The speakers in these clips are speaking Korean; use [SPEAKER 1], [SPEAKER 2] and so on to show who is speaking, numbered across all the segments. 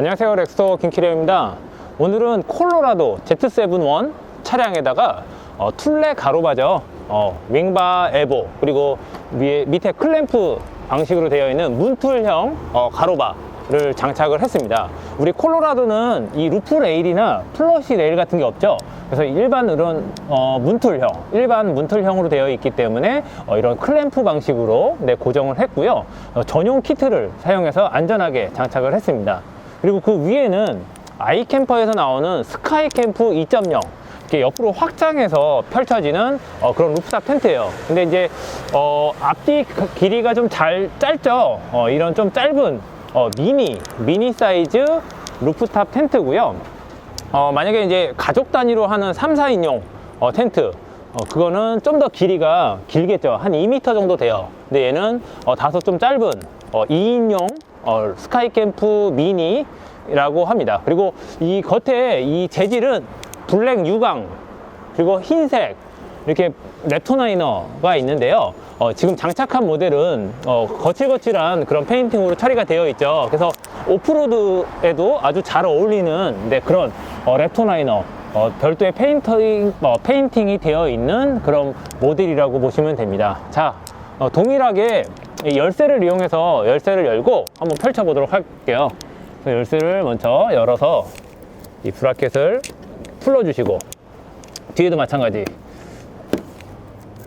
[SPEAKER 1] 안녕하세요. 렉스터 김키레입니다. 오늘은 콜로라도 Z7-1 차량에다가 어, 툴레 가로바죠 어, 윙바 에보 그리고 위에, 밑에 클램프 방식으로 되어 있는 문툴형 어, 가로바 를 장착을 했습니다. 우리 콜로라도는 이 루프 레일이나 플러시 레일 같은 게 없죠? 그래서 일반 이런 어, 문툴형 일반 문툴형으로 되어 있기 때문에 어, 이런 클램프 방식으로 네, 고정을 했고요. 어, 전용 키트를 사용해서 안전하게 장착을 했습니다 그리고 그 위에는 아이캠퍼에서 나오는 스카이 캠프 2.0 이렇게 옆으로 확장해서 펼쳐지는 어, 그런 루프탑 텐트예요. 근데 이제 어, 앞뒤 그 길이가 좀 잘 짧죠. 어, 이런 좀 짧은 어, 미니 미니 사이즈 루프탑 텐트고요. 어, 만약에 이제 가족 단위로 하는 3, 4인용 어, 텐트 어, 그거는 좀 더 길이가 길겠죠. 한 2m 정도 돼요. 근데 얘는 어, 다소 좀 짧은 어, 2인용 어, 스카이 캠프 미니라고 합니다. 그리고 이 겉에 이 재질은 블랙 유광 그리고 흰색 이렇게 랩토나이너가 있는데요. 어, 지금 장착한 모델은 어, 거칠거칠한 그런 페인팅으로 처리가 되어 있죠. 그래서 오프로드에도 아주 잘 어울리는 네, 그런 어, 랩토나이너 어, 별도의 페인팅, 어, 페인팅이 되어 있는 그런 모델이라고 보시면 됩니다. 자, 어, 동일하게 이 열쇠를 이용해서 열쇠를 열고 한번 펼쳐 보도록 할게요. 열쇠를 먼저 열어서 이 브라켓을 풀어 주시고 뒤에도 마찬가지.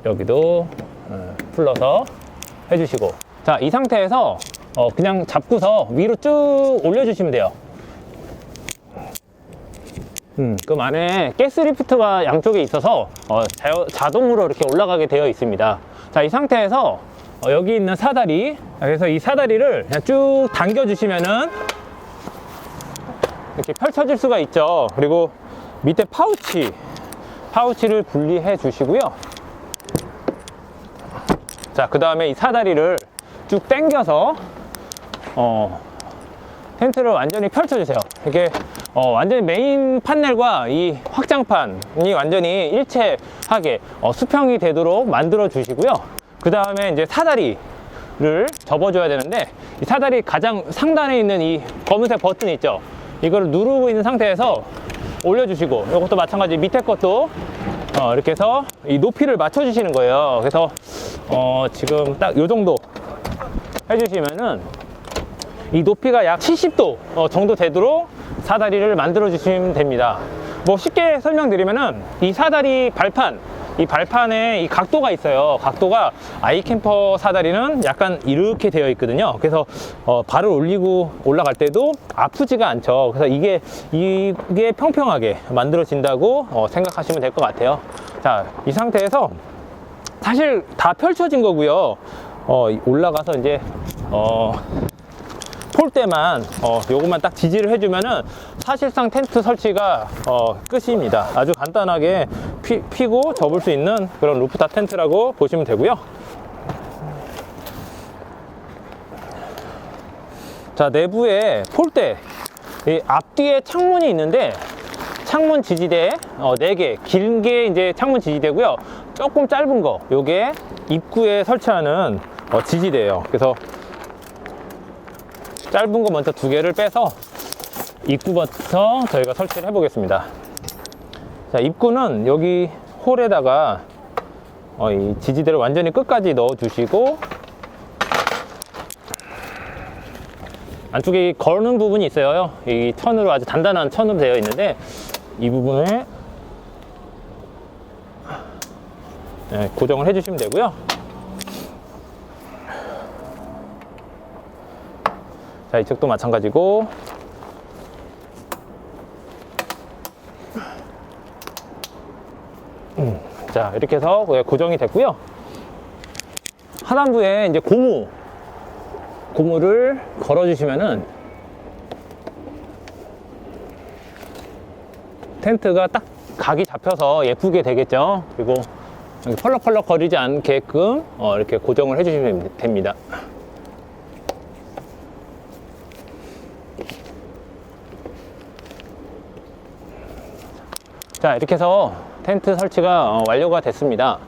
[SPEAKER 1] 여기도 어, 풀러서 해주시고. 자 이 상태에서 어, 그냥 잡고서 위로 쭉 올려주시면 돼요. 음, 그럼 안에 가스 리프트가 양쪽에 있어서 어, 자, 동으로 이렇게 올라가게 되어 있습니다. 자 이 상태에서 어, 여기 있는 사다리. 그래서 이 사다리를 그냥 쭉 당겨 주시면은 이렇게 펼쳐질 수가 있죠. 그리고 밑에 파우치 파우치를 분리해 주시고요. 자그 다음에 이 사다리를 쭉 당겨서 어, 텐트를 완전히 펼쳐주세요. 이게 어, 완전히 메인 판넬과 이 확장판이 완전히 일체하게 어, 수평이 되도록 만들어 주시고요 그 다음에 이제 사다리를 접어줘야 되는데 이 사다리 가장 상단에 있는 이 검은색 버튼 있죠? 이거를 누르고 있는 상태에서 올려주시고 이것도 마찬가지 밑에 것도 어, 이렇게 해서 이 높이를 맞춰주시는 거예요. 그래서 어, 지금 딱 요 정도 해주시면은 이 높이가 약 70도 어, 정도 되도록 사다리를 만들어 주시면 됩니다. 뭐 쉽게 설명드리면은 이 사다리 발판 이 발판에 이 각도가 있어요. 각도가 아이캠퍼 사다리는 약간 이렇게 되어 있거든요. 그래서 어, 발을 올리고 올라갈 때도 아프지가 않죠. 그래서 이게 이게 평평하게 만들어진다고 어, 생각하시면 될 것 같아요. 자 이 상태에서 사실 다 펼쳐진 거고요. 어, 올라가서 이제 어, 폴대만 어, 요것만 딱 지지를 해주면은 사실상 텐트 설치가 어, 끝입니다. 아주 간단하게 피, 고 접을 수 있는 그런 루프탑 텐트라고 보시면 되고요. 자 내부에 폴대. 이 앞뒤에 창문이 있는데 창문 지지대 어, 4개 길게 이제 창문 지지대고요. 조금 짧은 거 요게 입구에 설치하는 어, 지지대예요. 그래서 짧은 거 먼저 두 개를 빼서 입구부터 저희가 설치를 해 보겠습니다 자 입구는 여기 홀에다가 어, 이 지지대를 완전히 끝까지 넣어 주시고 안쪽에 거는 부분이 있어요. 이 천으로 아주 단단한 천으로 되어 있는데 이 부분을 네, 고정을 해 주시면 되고요. 자 이쪽도 마찬가지고 자 이렇게 해서 고정이 됐고요. 하단부에 이제 고무 고무를 걸어 주시면은 텐트가 딱 각이 잡혀서 예쁘게 되겠죠? 그리고 펄럭펄럭 거리지 않게끔 어, 이렇게 고정을 해 주시면 됩니다. 자 이렇게 해서 텐트 설치가 어, 완료가 됐습니다.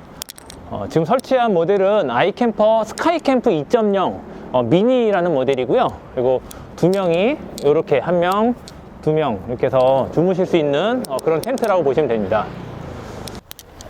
[SPEAKER 1] 어, 지금 설치한 모델은 아이캠퍼 스카이캠프 2.0 어, 미니라는 모델이고요. 그리고 두 명이 이렇게 한 명, 두 명 이렇게 해서 주무실 수 있는 어, 그런 텐트라고 보시면 됩니다.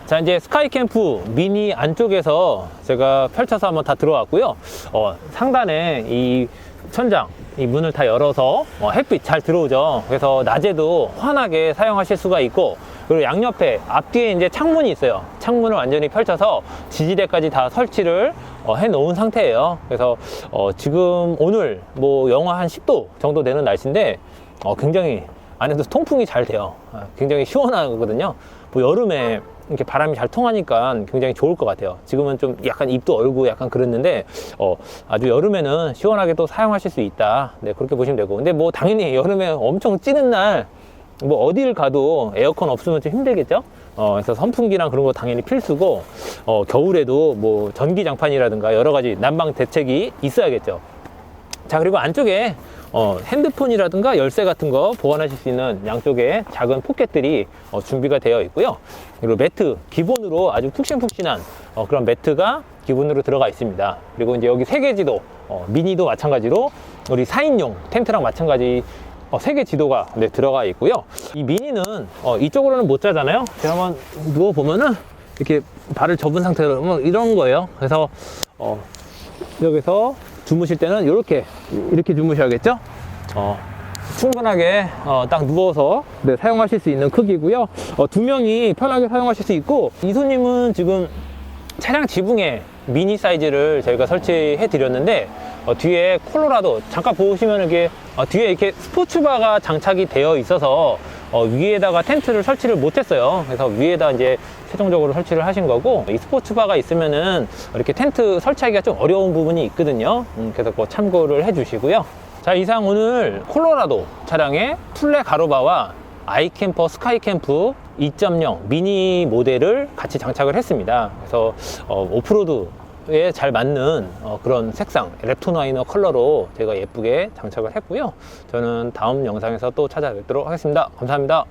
[SPEAKER 1] 자 이제 스카이 캠프 미니 안쪽에서 제가 펼쳐서 한번 다 들어왔고요. 어, 상단에 이 천장 이 문을 다 열어서 어, 햇빛 잘 들어오죠. 그래서 낮에도 환하게 사용하실 수가 있고 그리고 양옆에 앞뒤에 이제 창문이 있어요 창문을 완전히 펼쳐서 지지대까지 다 설치를 어, 해 놓은 상태예요 그래서 어, 지금 오늘 뭐 영하 한 10도 정도 되는 날씨인데 어, 굉장히 안에도 통풍이 잘 돼요. 아, 굉장히 시원하거든요. 뭐 여름에 이렇게 바람이 잘 통하니까 굉장히 좋을 것 같아요. 지금은 좀 약간 입도 얼고 약간 그랬는데, 어, 아주 여름에는 시원하게 또 사용하실 수 있다. 네, 그렇게 보시면 되고. 근데 뭐 당연히 여름에 엄청 찌는 날, 뭐 어딜 가도 에어컨 없으면 좀 힘들겠죠? 어, 그래서 선풍기랑 그런 거 당연히 필수고, 어, 겨울에도 뭐 전기장판이라든가 여러 가지 난방 대책이 있어야겠죠. 자 그리고 안쪽에 어, 핸드폰이라든가 열쇠 같은 거 보관하실 수 있는 양쪽에 작은 포켓들이 어, 준비가 되어 있고요 그리고 매트 기본으로 아주 푹신푹신한 어, 그런 매트가 기본으로 들어가 있습니다 그리고 이제 여기 세계 지도 어, 미니도 마찬가지로 우리 4인용 텐트랑 마찬가지 어, 세계 지도가 네, 들어가 있고요 이 미니는 어, 이쪽으로는 못 자잖아요 제가 한번 누워 보면은 이렇게 발을 접은 상태로 뭐 이런 거예요 그래서 어, 여기서 주무실 때는 이렇게 이렇게 주무셔야겠죠? 어, 충분하게 어, 딱 누워서 네, 사용하실 수 있는 크기고요. 어, 두 명이 편하게 사용하실 수 있고 이소님은 지금 차량 지붕에 미니 사이즈를 저희가 설치해 드렸는데 어, 뒤에 콜로라도 잠깐 보시면 이게 어, 뒤에 이렇게 스포츠바가 장착이 되어 있어서 어, 위에다가 텐트를 설치를 못했어요. 그래서 위에다 이제 최종적으로 설치를 하신 거고 이 스포츠바가 있으면은 이렇게 텐트 설치하기가 좀 어려운 부분이 있거든요. 음, 그래서 그 참고를 해주시고요. 자 이상 오늘 콜로라도 차량의 툴레 가로바와 아이캠퍼 스카이캠프 2.0 미니 모델을 같이 장착을 했습니다. 그래서 어, 오프로드 에잘 맞는 어, 그런 색상 랩토나이너 컬러로 제가 예쁘게 장착을 했고요. 저는 다음 영상에서 또 찾아뵙도록 하겠습니다. 감사합니다.